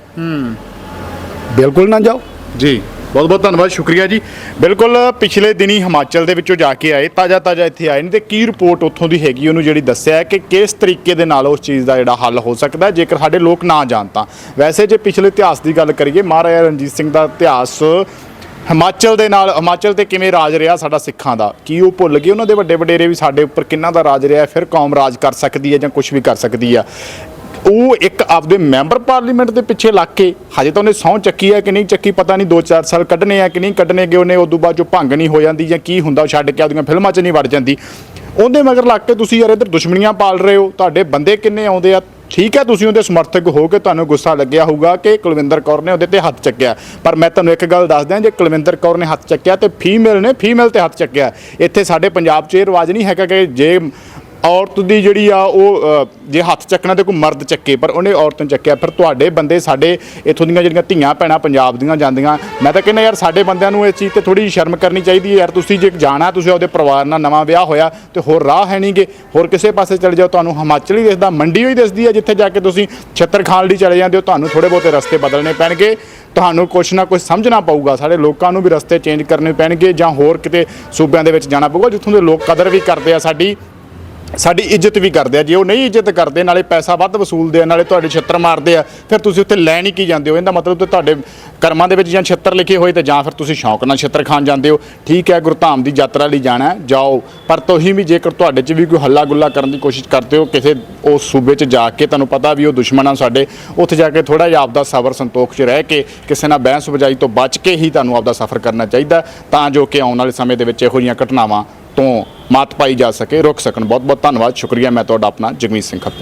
ਬਿਲਕੁਲ ਨਾ ਜਾਓ। ਜੀ। ਬਹੁਤ ਬਹੁਤ ਧੰਨਵਾਦ, ਸ਼ੁਕਰੀਆ ਜੀ। ਬਿਲਕੁਲ ਪਿਛਲੇ ਦਿਨੀ ਹਿਮਾਚਲ ਦੇ ਵਿੱਚੋਂ ਜਾ ਕੇ ਆਏ ਤਾਜ਼ਾ ਤਾਜ਼ਾ ਇੱਥੇ ਆਏ ਨੇ ਤੇ ਕੀ ਰਿਪੋਰਟ ਉੱਥੋਂ ਦੀ ਹੈਗੀ, ਉਹਨੂੰ ਜਿਹੜੀ ਦੱਸਿਆ ਹੈ ਕਿ ਕਿਸ ਤਰੀਕੇ ਦੇ ਨਾਲ ਉਸ ਚੀਜ਼ ਦਾ ਜਿਹੜਾ ਹੱਲ ਹੋ ਸਕਦਾ ਜੇਕਰ ਸਾਡੇ ਲੋਕ ਨਾ ਜਾਣ ਤਾਂ। ਵੈਸੇ ਜੇ ਪਿਛਲੇ ਇਤਿਹਾਸ ਦੀ ਗੱਲ ਕਰੀਏ, ਮਹਾਰਾਜਾ ਰਣਜੀਤ ਸਿੰਘ ਦਾ ਇਤਿਹਾਸ ਹਿਮਾਚਲ ਦੇ ਨਾਲ, ਹਿਮਾਚਲ ਤੇ ਕਿਵੇਂ ਰਾਜ ਰਿਹਾ ਸਾਡਾ ਸਿੱਖਾਂ ਦਾ? ਕੀ ਉਹ ਭੁੱਲ ਗਏ? ਉਹਨਾਂ ਦੇ ਵੱਡੇ ਵਡੇਰੇ ਵੀ ਸਾਡੇ ਉੱਪਰ ਕਿੰਨਾ ਦਾ ਰਾਜ ਰਿਹਾ ਫਿਰ ਕੌਮ ਰਾਜ ਕਰ ਸਕਦੀ ਹੈ ਜਾਂ ਕੁਝ ਵੀ ਕਰ ਸਕਦੀ ਆ ਉਹ ਇੱਕ ਆਪਦੇ ਮੈਂਬਰ ਪਾਰਲੀਮੈਂਟ ਦੇ ਪਿੱਛੇ ਲੱਗ ਕੇ, ਹਜੇ ਤਾਂ ਉਹਨੇ ਸਹੁੰ ਚੱਕੀ ਹੈ ਕਿ ਨਹੀਂ ਚੱਕੀ, ਪਤਾ ਨਹੀਂ 2-4 ਸਾਲ ਕੱਢਣੇ ਆ ਕਿ ਨਹੀਂ ਕੱਢਣੇ ਗਏ ਉਹਨੇ ਉਦੋਂ ਬਾਅਦ ਜੋ ਭੰਗ ਨਹੀਂ ਹੋ ਜਾਂਦੀ ਜਾਂ ਕੀ ਹੁੰਦਾ, ਉਹ ਛੱਡ ਕੇ ਆਪਦੀਆਂ ਫਿਲਮਾਂ 'ਚ ਨਹੀਂ ਵੜ ਜਾਂਦੀ। ਉਹਦੇ ਮਗਰ ਲੱਗ ਕੇ ਤੁਸੀਂ ਯਾਰ ਇੱਧਰ ਦੁਸ਼ਮਣੀਆਂ ਪਾਲ ਰਹੇ ਹੋ, ਤੁਹਾਡੇ ਬੰਦੇ ਕਿੰਨੇ ਆਉਂਦੇ ਆ? ਠੀਕ ਹੈ, ਤੁਸੀਂ ਉਹਦੇ ਸਮਰਥਕ ਹੋ ਕੇ ਤੁਹਾਨੂੰ ਗੁੱਸਾ ਲੱਗਿਆ ਹੋਊਗਾ ਕਿ ਕੁਲਵਿੰਦਰ ਕੌਰ ਨੇ ਉਹਦੇ ਤੇ ਹੱਥ ਚੱਕਿਆ। ਪਰ ਮੈਂ ਤੁਹਾਨੂੰ ਇੱਕ ਗੱਲ ਦੱਸ ਦਿਆਂ ਜੇ ਕੁਲਵਿੰਦਰ ਕੌਰ ਨੇ ਹੱਥ ਚੱਕਿਆ ਤੇ ਫੀਮੇਲ ਨੇ ਫੀਮੇਲ ਤੇ ਹੱਥ ਚੱਕਿਆ। ਇੱਥੇ ਸਾਡੇ ਪੰਜਾਬ 'ਚ ਇਹ ਰਿਵਾਜ ਨਹੀਂ ਹੈਗਾ ਕਿ ਜੇ ਔਰਤ ਦੀ ਜਿਹੜੀ ਆ ਉਹ ਜੇ ਹੱਥ ਚੱਕਣਾ ਤੇ ਕੋਈ ਮਰਦ ਚੱਕੇ, ਪਰ ਉਹਨੇ ਔਰਤ ਨੂੰ ਚੱਕਿਆ, ਫਿਰ ਤੁਹਾਡੇ ਬੰਦੇ ਸਾਡੇ ਇਥੋਂ ਦੀਆਂ ਜਿਹੜੀਆਂ ਧੀਆਂ ਭੈਣਾਂ ਪੰਜਾਬ ਦੀਆਂ ਜਾਂਦੀਆਂ, ਮੈਂ ਤਾਂ ਕਹਿੰਦਾ ਯਾਰ ਸਾਡੇ ਬੰਦਿਆਂ ਨੂੰ ਇਸ ਚੀਜ਼ ਤੇ ਥੋੜੀ ਸ਼ਰਮ ਕਰਨੀ ਚਾਹੀਦੀ ਹੈ ਯਾਰ, ਤੁਸੀਂ ਜੇ ਜਾਣਾ, ਤੁਸੀਂ ਉਹਦੇ ਪਰਿਵਾਰ ਨਾਲ ਨਵਾਂ ਵਿਆਹ ਹੋਇਆ ਤੇ ਹੋਰ ਰਾਹ ਹੈ ਨਹੀਂਗੇ, ਹੋਰ ਕਿਸੇ ਪਾਸੇ ਚਲੇ ਜਾਓ, ਤੁਹਾਨੂੰ ਹਿਮਾਚਲ ਹੀ ਦਿਸਦਾ, ਮੰਡੀ ਹੋਈ ਦਿਸਦੀ ਹੈ ਜਿੱਥੇ ਜਾ ਕੇ ਤੁਸੀਂ ਛੱਤਰ ਖਾਣ ਲਈ ਚਲੇ ਜਾਂਦੇ ਹੋ, ਤੁਹਾਨੂੰ ਥੋੜੇ ਬਹੁਤੇ ਰਸਤੇ ਬਦਲਣੇ ਪੈਣਗੇ, ਤੁਹਾਨੂੰ ਕੁਛ ਨਾ ਕੁਛ ਸਮਝਣਾ ਪਊਗਾ, ਸਾਡੇ ਲੋਕਾਂ ਨੂੰ ਵੀ ਰਸਤੇ ਚੇਂਜ ਕਰਨੇ ਪੈਣਗੇ ਜਾਂ ਹੋਰ ਕਿਤੇ ਸੂਬਿਆਂ ਦੇ ਵਿੱਚ ਜਾਣਾ ਪਊਗਾ, ਜਿੱਥੋਂ ਦੇ ਲੋਕ ਕਦਰ ਵੀ ਕਰਦੇ ਆ ਸਾਡੀ। ਸਾਡੀ ਇੱਜ਼ਤ ਵੀ ਕਰਦੇ ਆ। ਜੇ ਉਹ ਨਹੀਂ ਇੱਜ਼ਤ ਕਰਦੇ, ਨਾਲੇ ਪੈਸਾ ਵੱਧ ਵਸੂਲਦੇ ਆ, ਨਾਲੇ ਤੁਹਾਡੇ ਛੱਤਰ ਮਾਰਦੇ ਆ, ਫਿਰ ਤੁਸੀਂ ਉੱਥੇ ਲੈਣ ਹੀ ਕੀ ਜਾਂਦੇ ਹੋ? ਇਹਦਾ ਮਤਲਬ ਤੇ ਤੁਹਾਡੇ ਕਰਮਾਂ ਦੇ ਵਿੱਚ ਜਾਂ ਛੱਤਰ ਲਿਖੇ ਹੋਏ ਤੇ ਜਾਂ ਫਿਰ ਤੁਸੀਂ ਸ਼ੌਂਕ ਨਾਲ ਛੱਤਰ ਖਾਣ ਜਾਂਦੇ ਹੋ। ਠੀਕ ਹੈ ਗੁਰਧਾਮ ਦੀ ਯਾਤਰਾ ਲਈ ਜਾਣਾ ਜਾਓ। ਪਰ ਤੁਸੀਂ ਵੀ ਜੇਕਰ ਤੁਹਾਡੇ 'ਚ ਵੀ ਕੋਈ ਹੱਲਾ ਗੁੱਲਾ ਕਰਨ ਦੀ ਕੋਸ਼ਿਸ਼ ਕਰਦੇ ਹੋ, ਕਿਸੇ ਉਸ ਸੂਬੇ 'ਚ ਜਾ ਕੇ ਤੁਹਾਨੂੰ ਪਤਾ ਵੀ ਉਹ ਦੁਸ਼ਮਣ ਆ ਸਾਡੇ, ਉੱਥੇ ਜਾ ਕੇ ਥੋੜਾ ਜਿਹਾ ਆਪਦਾ ਸਬਰ ਸੰਤੋਖ 'ਚ ਰਹਿ ਕੇ ਕਿਸੇ ਨਾਲ ਬਹਿਸ ਵਜਾਈ ਤੋਂ ਬਚ ਕੇ ਹੀ ਤੁਹਾਨੂੰ ਆਪਦਾ ਸਫ਼ਰ ਕਰਨਾ ਚਾਹੀਦਾ, ਤਾਂ ਜੋ ਕਿ ਆਉਣ ਵਾਲੇ ਸਮੇਂ ਦੇ ਵਿੱਚ ਇਹੋ ਜਿਹੀਆਂ ਘਟਨਾਵਾਂ ਤੋਂ ਮਾਤ ਪਾਈ ਜਾ ਸਕੇ, ਰੁਕ ਸਕਣ। ਬਹੁਤ ਬਹੁਤ ਧੰਨਵਾਦ। ਸ਼ੁਕਰੀਆ। ਮੈਂ ਤੁਹਾਡਾ ਆਪਣਾ ਜਗਮੀਤ ਸਿੰਘ ਖੱਤਿਆਂ